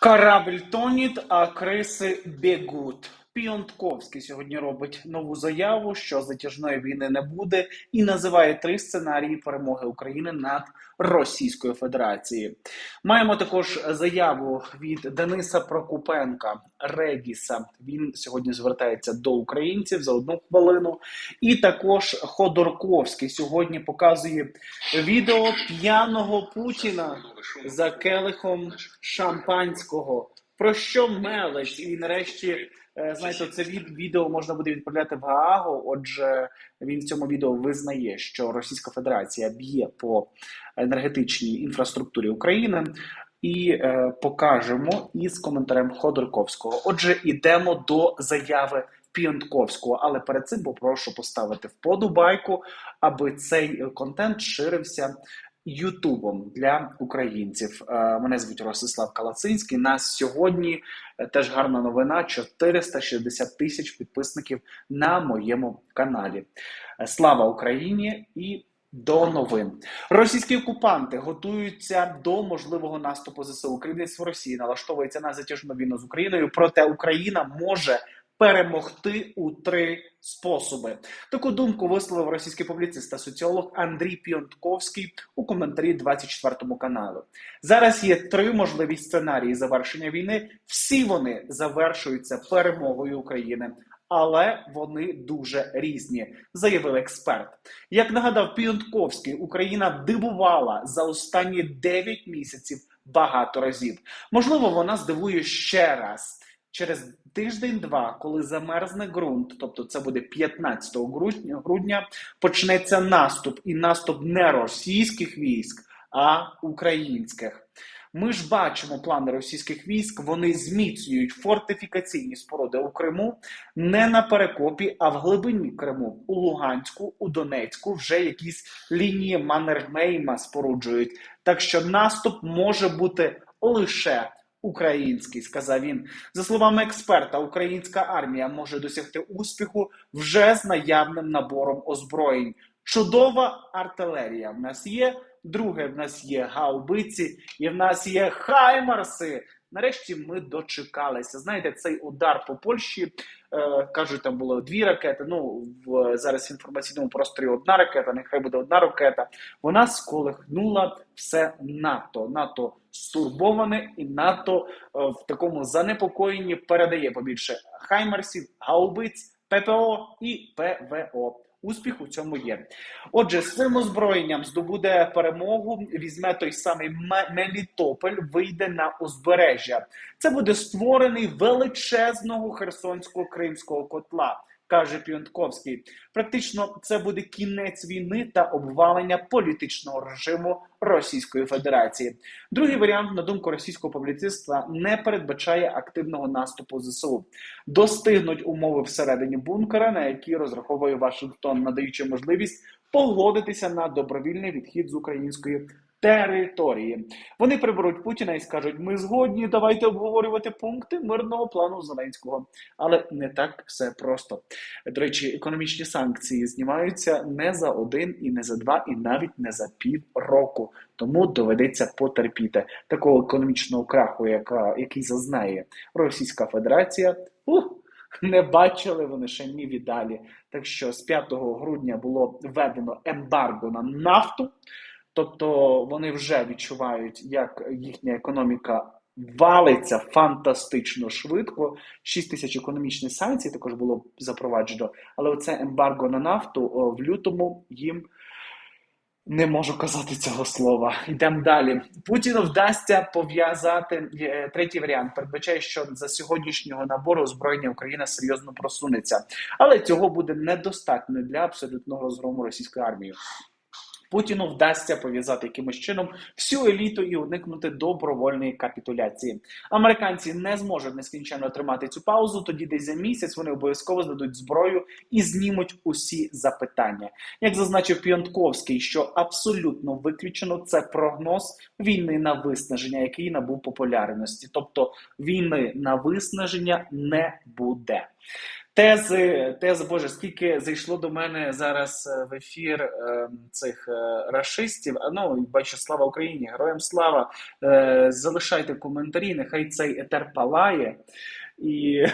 Корабль тонет, а крысы бігуть. Піонтковський сьогодні робить нову заяву, що затяжної війни не буде, і називає три сценарії перемоги України над Російською Федерацією. Маємо також заяву від Дениса Прокупенка Регіса. Він сьогодні звертається до українців за одну хвилину. І також Ходорковський сьогодні показує відео п'яного Путіна за келихом шампанського. Про що мелить? І нарешті, знаєте, це від відео можна буде відправляти в Гаагу. Отже, він в цьому відео визнає, що Російська Федерація б'є по енергетичній інфраструктурі України. І е, покажемо із коментарем Ходорковського. Отже, ідемо до заяви Піонтковського. Але перед цим попрошу поставити вподобайку, аби цей контент ширився Ютубом для українців. Е, Мене звуть Ростислав Калацинський. Нас сьогодні е, теж гарна новина: 460 тисяч підписників на моєму каналі. Е, Слава Україні і до новин. Російські окупанти готуються до можливого наступу ЗСУ. Керівництво Росії налаштовується на затяжну війну з Україною. Проте Україна може перемогти у три способи. Таку думку висловив російський публіцист та соціолог Андрій Піонтковський у коментарі 24 каналу. Зараз є три можливі сценарії завершення війни. Всі вони завершуються перемогою України. Але вони дуже різні, заявив експерт. Як нагадав Піонтковський, Україна дивувала за останні 9 місяців багато разів. Можливо, вона здивує ще раз через тиждень-два, коли замерзне ґрунт, тобто це буде 15 грудня, грудня, почнеться наступ, і наступ не російських військ, а українських. Ми ж бачимо плани російських військ. Вони зміцнюють фортифікаційні споруди у Криму не на перекопі, а в глибині Криму у Луганську, у Донецьку вже якісь лінії Маннергейма споруджують. Так що наступ може бути лише український, сказав він. За словами експерта, українська армія може досягти успіху вже з наявним набором озброєнь. Чудова артилерія в нас є. Друге, в нас є гаубиці, і в нас є хаймарси. Нарешті ми дочекалися. Знаєте, цей удар по Польщі е, кажуть, там було дві ракети. Ну в зараз в інформаційному просторі одна ракета, нехай буде одна ракета. Вона сколихнула все НАТО. НАТО стурбоване і НАТО е, в такому занепокоєнні передає побільше хаймарсів, гаубиць, ППО і ПВО. Успіх у цьому є. Отже, цим озброєнням здобуде перемогу. Візьме той самий Мелітополь, вийде на узбережжя. Це буде створений величезного херсонського кримського котла. Каже Піонтковський, практично це буде кінець війни та обвалення політичного режиму Російської Федерації. Другий варіант, на думку російського публіциста, не передбачає активного наступу ЗСУ. Достигнуть умови всередині бункера, на які розраховує Вашингтон, надаючи можливість погодитися на добровільний відхід з української території. Вони приберуть Путіна і скажуть: ми згодні, давайте обговорювати пункти мирного плану Зеленського. Але не так все просто. До речі, економічні санкції знімаються не за один і не за два, і навіть не за пів року. Тому доведеться потерпіти такого економічного краху, яка який зазнає Російська Федерація. Ух, не бачили вони ще ні віддалі. Так що з 5 грудня було введено ембарго на нафту. Тобто вони вже відчувають, як їхня економіка валиться фантастично швидко. 6 тисяч економічних санкцій також було запроваджено. Але оце ембарго на нафту в лютому їм не можу казати цього слова. Йдемо далі. Путіну вдасться пов'язати третій варіант. Передбачає, що за сьогоднішнього набору озброєння Україна серйозно просунеться, але цього буде недостатньо для абсолютного розгрому російської армії. Путіну вдасться пов'язати якимось чином всю еліту і уникнути добровольної капітуляції. Американці не зможуть нескінченно тримати цю паузу. Тоді десь за місяць вони обов'язково здадуть зброю і знімуть усі запитання. Як зазначив Піонтковський, що абсолютно виключено це прогноз війни на виснаження, який набув популярності, тобто війни на виснаження не буде. Тези, тези, Боже, скільки зайшло до мене зараз е, в ефір е, цих е, рашистів. А ну бачу, слава Україні, героям слава. Е, залишайте коментарі, нехай цей етер палає. І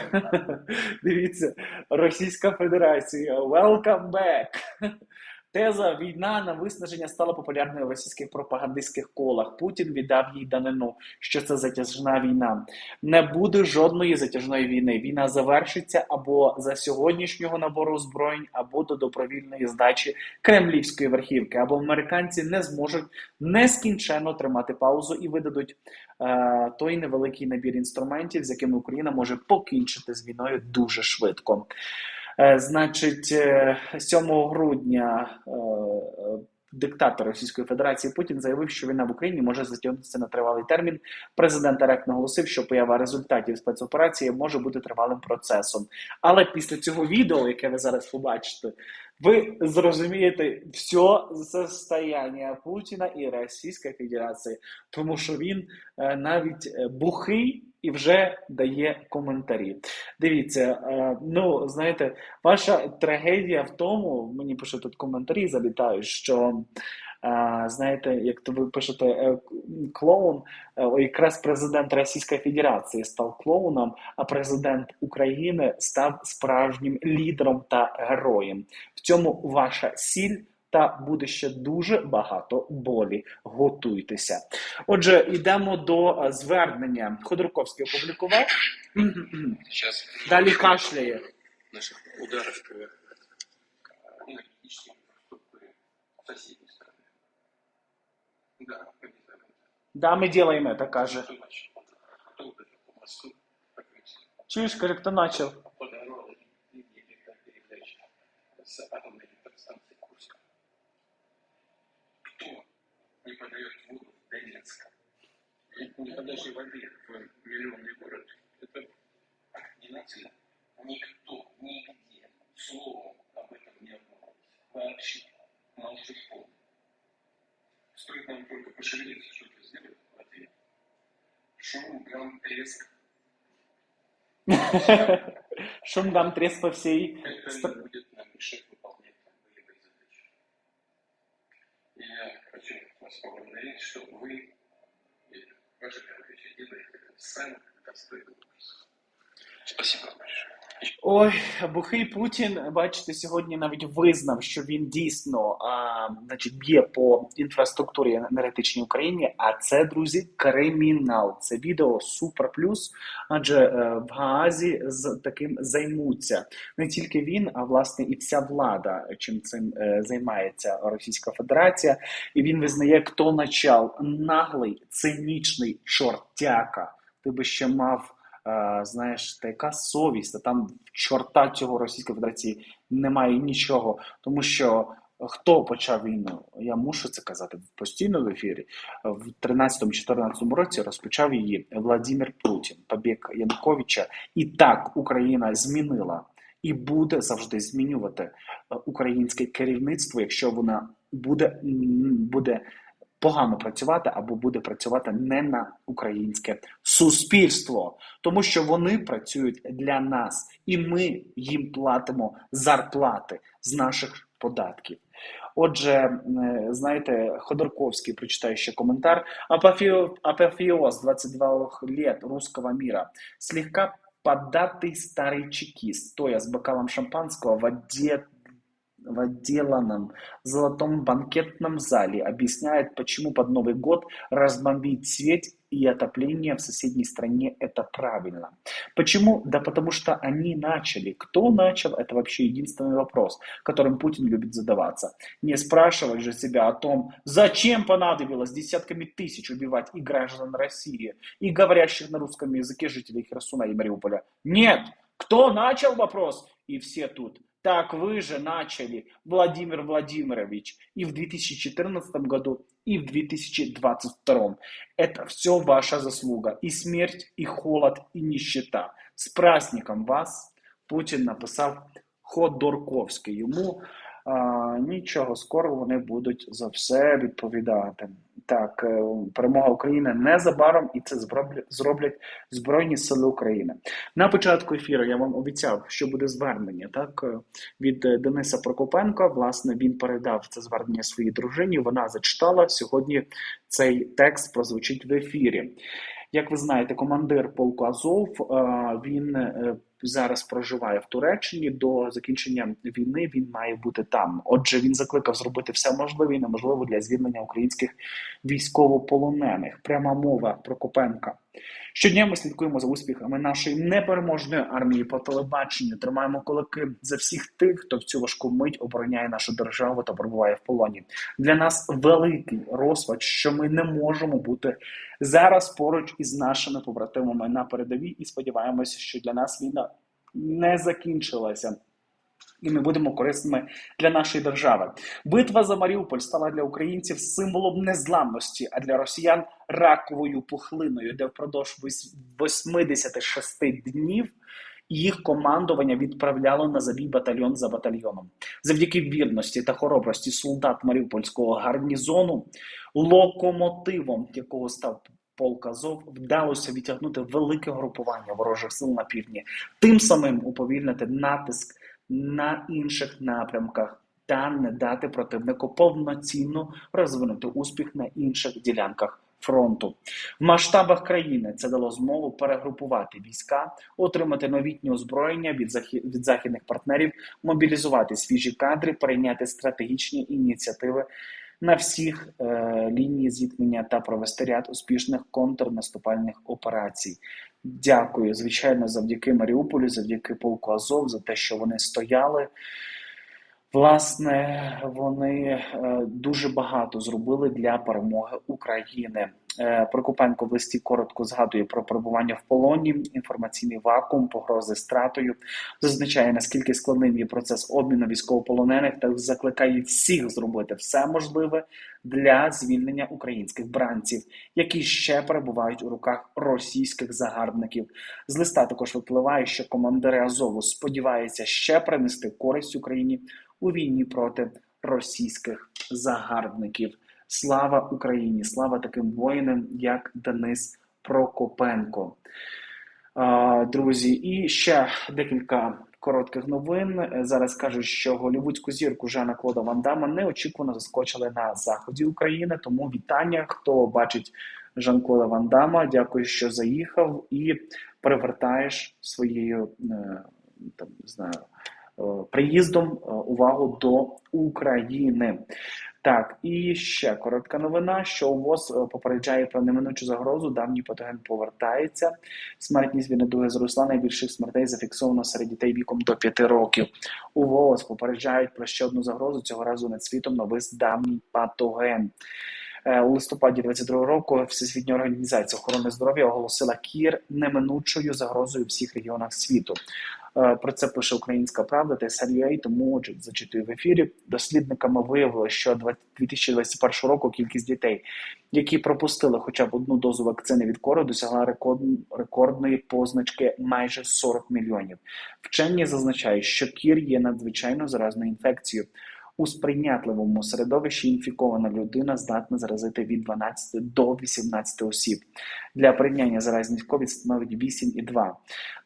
дивіться, Російська Федерація, welcome back! Теза війна на виснаження стала популярною в російських пропагандистських колах. Путін віддав їй данину, що це затяжна війна. Не буде жодної затяжної війни. Війна завершиться або за сьогоднішнього набору озброєнь, або до добровільної здачі кремлівської верхівки, або американці не зможуть нескінченно тримати паузу і видадуть е, той невеликий набір інструментів, з якими Україна може покінчити з війною дуже швидко. Е, значить, 7 е, грудня е, диктатор Російської Федерації Путін заявив, що війна в Україні може затягнутися на тривалий термін. Президент РФ наголосив, що поява результатів спецоперації може бути тривалим процесом. Але після цього відео, яке ви зараз побачите, ви зрозумієте все состояння Путіна і Російської Федерації, тому що він навіть бухий і вже дає коментарі. Дивіться, е, ну знаєте, ваша трагедія в тому, мені пишуть тут коментарі, залітають, що. Е, знаєте, як то ви пишете е, клоун, якраз президент Російської Федерації став клоуном, а президент України став справжнім лідером та героєм. В цьому ваша сіль та буде ще дуже багато болі. Готуйтеся. Отже, йдемо до е, звернення. Ходорковський опублікував. Далі кашляє. Наших ударів По Крымску? Чуєш, каже, хто начав? Подорвал линии электропередачи с атомной электростанции Курска. Кто не подает воду в Донецк? Не подачи воды в миллионный город. Это геноцид. Никто, нигде словом об этом не обмолвился. Вообще. Молчит полный. Стоит нам только пошевелиться, что-то сделать в ответ. Шум, гам, треск. Шум дам треск по всей Это не будет нам мешать выполнять боевые задачи. И я хочу вас поблагодарить, что вы ваши товарищи делаете это сами достойно. Спасибо большое. Ой, бухий Путін, бачите, сьогодні навіть визнав, що він дійсно а, значить, б'є по інфраструктурі енергетичній Україні. А це, друзі, кримінал. Це відео супер плюс, адже е, в Гаазі з таким займуться не тільки він, а власне і вся влада, чим цим е, займається Російська Федерація. І він визнає, хто начал наглий, цинічний чортяка. Ти би ще мав. Е, знаєш, та яка совість, а там в чорта цього Російської Федерації немає нічого, тому що хто почав війну? Я мушу це казати постійно в ефірі. В 13-14 році розпочав її Владимир Путін, побіг Януковича, і так Україна змінила і буде завжди змінювати е, українське керівництво, якщо вона буде, буде погано працювати або буде працювати не на українське суспільство, тому що вони працюють для нас, і ми їм платимо зарплати з наших податків. Отже, е, знаєте, Ходорковський прочитаю ще коментар. Апофео- Апофеоз 22 лет русского мира. Слегка податый старый чекист, стоя с бокалом шампанского в оде- в отделанном золотом банкетном зале объясняет, почему под Новый год разбомбить свет и отопление в соседней стране это правильно. Почему? Да потому что они начали. Кто начал? Это вообще единственный вопрос, которым Путин любит задаваться. Не спрашивать же себя о том, зачем понадобилось десятками тысяч убивать и граждан России, и говорящих на русском языке жителей Херсона и Мариуполя. Нет! Кто начал вопрос? И все тут. Так вы же начали, Владимир Владимирович, и в 2014 году, и в 2022. Это все ваша заслуга. И смерть, и холод, и нищета. С праздником вас, Путін написав Ходорковський. Йому Нічого, скоро вони будуть за все відповідати. Так, е, перемога України незабаром, і це зроблять, Збройні Сили України. На початку ефіру я вам обіцяв, що буде звернення так е, від е, Дениса Прокопенка. Власне, він передав це звернення своїй дружині. Вона зачитала сьогодні. Цей текст прозвучить в ефірі. Як ви знаєте, командир полку Азов він зараз проживає в Туреччині. До закінчення війни він має бути там. Отже, він закликав зробити все можливе і неможливе для звільнення українських військовополонених. Пряма мова Прокопенка. Щодня ми слідкуємо за успіхами нашої непереможної армії по телебаченню. Тримаємо кулаки за всіх тих, хто в цю важку мить обороняє нашу державу та перебуває в полоні. Для нас великий розпач, що ми не можемо бути зараз поруч із нашими побратимами на передовій, і сподіваємося, що для нас війна не закінчилася. І ми будемо корисними для нашої держави. Битва за Маріуполь стала для українців символом незламності, а для росіян раковою пухлиною, де впродовж 86 днів їх командування відправляло на забій батальйон за батальйоном. Завдяки вірності та хоробрості солдат Маріупольського гарнізону, локомотивом якого став полк Азов, вдалося відтягнути велике групування ворожих сил на півдні, тим самим уповільнити натиск на інших напрямках та не дати противнику повноцінно розвинути успіх на інших ділянках фронту. В масштабах країни це дало змогу перегрупувати війська, отримати новітнє озброєння від, захід... від західних партнерів, мобілізувати свіжі кадри, прийняти стратегічні ініціативи на всіх е, лінії зіткнення та провести ряд успішних контрнаступальних операцій. Дякую, звичайно, завдяки Маріуполю, завдяки полку Азов, за те, що вони стояли. Власне, вони е, дуже багато зробили для перемоги України. Е, Прокопенко в листі коротко згадує про перебування в полоні, інформаційний вакуум, погрози стратою, зазначає наскільки складним є процес обміну військовополонених та закликає всіх зробити все можливе для звільнення українських бранців, які ще перебувають у руках російських загарбників. З листа також випливає, що командири Азову сподіваються ще принести користь Україні у війні проти російських загарбників. Слава Україні! Слава таким воїнам, як Денис Прокопенко. Друзі, і ще декілька коротких новин. Зараз кажуть, що голівудську зірку Жана Клода Ван Дамма неочікувано заскочили на заході України. Тому вітання, хто бачить Жан Клода Ван Дамма, Дякую, що заїхав і привертаєш своєю е, там не знаю. Е, приїздом е, увагу до України. Так, і ще коротка новина, що УВОЗ е, попереджає про неминучу загрозу. Давній патоген повертається. Смертність від недуги зросла. Найбільших смертей зафіксовано серед дітей віком до 5 років. УВОЗ попереджають про ще одну загрозу. Цього разу над світом новий давній патоген. У листопаді 22 року Всесвітня організація охорони здоров'я оголосила кір неминучою загрозою всіх регіонах світу. Про це пише Українська Правда та SRUA, тому зачитую в ефірі. Дослідниками виявили, що 2021 року кількість дітей, які пропустили хоча б одну дозу вакцини від кору, досягла рекорд, рекордної позначки майже 40 мільйонів. Вчені зазначають, що кір є надзвичайно заразною інфекцією. У сприйнятливому середовищі інфікована людина здатна заразити від 12 до 18 осіб. Для порівняння заразність COVID становить 8,2.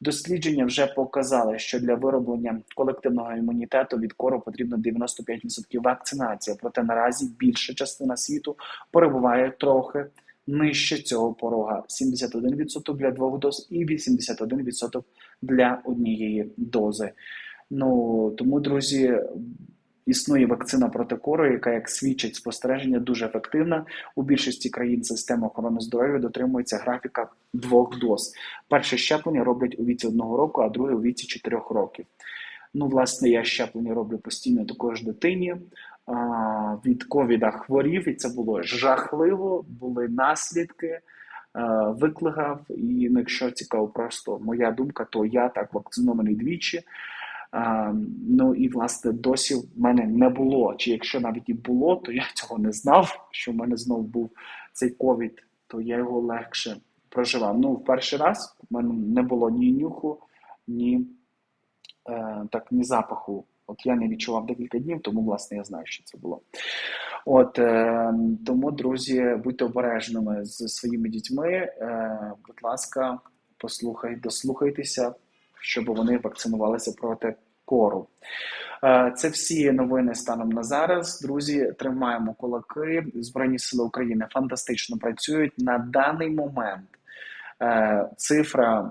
Дослідження вже показали, що для вироблення колективного імунітету від кору потрібно 95% вакцинації. Проте наразі більша частина світу перебуває трохи нижче цього порога: 71% для двох доз і 81% для однієї дози. Ну тому, друзі. Існує вакцина проти кору, яка, як свідчить спостереження, дуже ефективна. У більшості країн системи охорони здоров'я дотримується графіка двох доз. Перше щеплення роблять у віці одного року, а друге у віці чотирьох років. Ну, власне, я щеплення роблю постійно також дитині. А, від ковіда хворів, і це було жахливо, були наслідки. Викликав, і ну, якщо цікаво, просто моя думка, то я так вакцинований двічі. А, Ну і власне досі в мене не було. Чи якщо навіть і було, то я цього не знав. Що в мене знов був цей ковід, то я його легше проживав. Ну, в перший раз в мене не було ні нюху, ні е, так, ні запаху От я не відчував декілька днів, тому власне я знаю, що це було. От е, тому, друзі, будьте обережними з своїми дітьми. Е, будь ласка, послухай, дослухайтеся, щоб вони вакцинувалися проти кору. Е, Це всі новини станом на зараз. Друзі, тримаємо кулаки. Збройні сили України фантастично працюють на даний момент. е, Цифра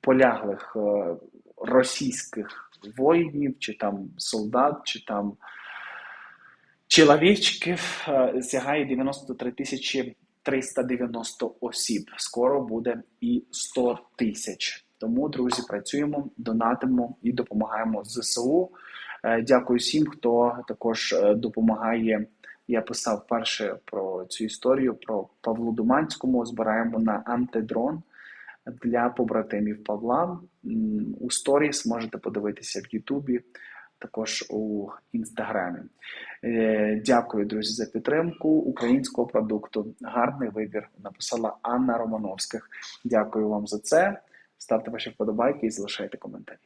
поляглих е, російських воїнів, чи там солдат, чи там чоловічків сягає 93 тисячі 390 осіб. Скоро буде і 100 тисяч. Тому, друзі, працюємо, донатимо і допомагаємо ЗСУ. Е, Дякую всім, хто також е, допомагає. Я писав перше про цю історію про Павлу Думанському. Збираємо на антидрон для побратимів Павла. У сторіс можете подивитися в Ютубі, також у інстаграмі. Е, Дякую, друзі, за підтримку українського продукту. Гарний вибір написала Анна Романовських. Дякую вам за це. Ставте ваші вподобайки і залишайте коментарі.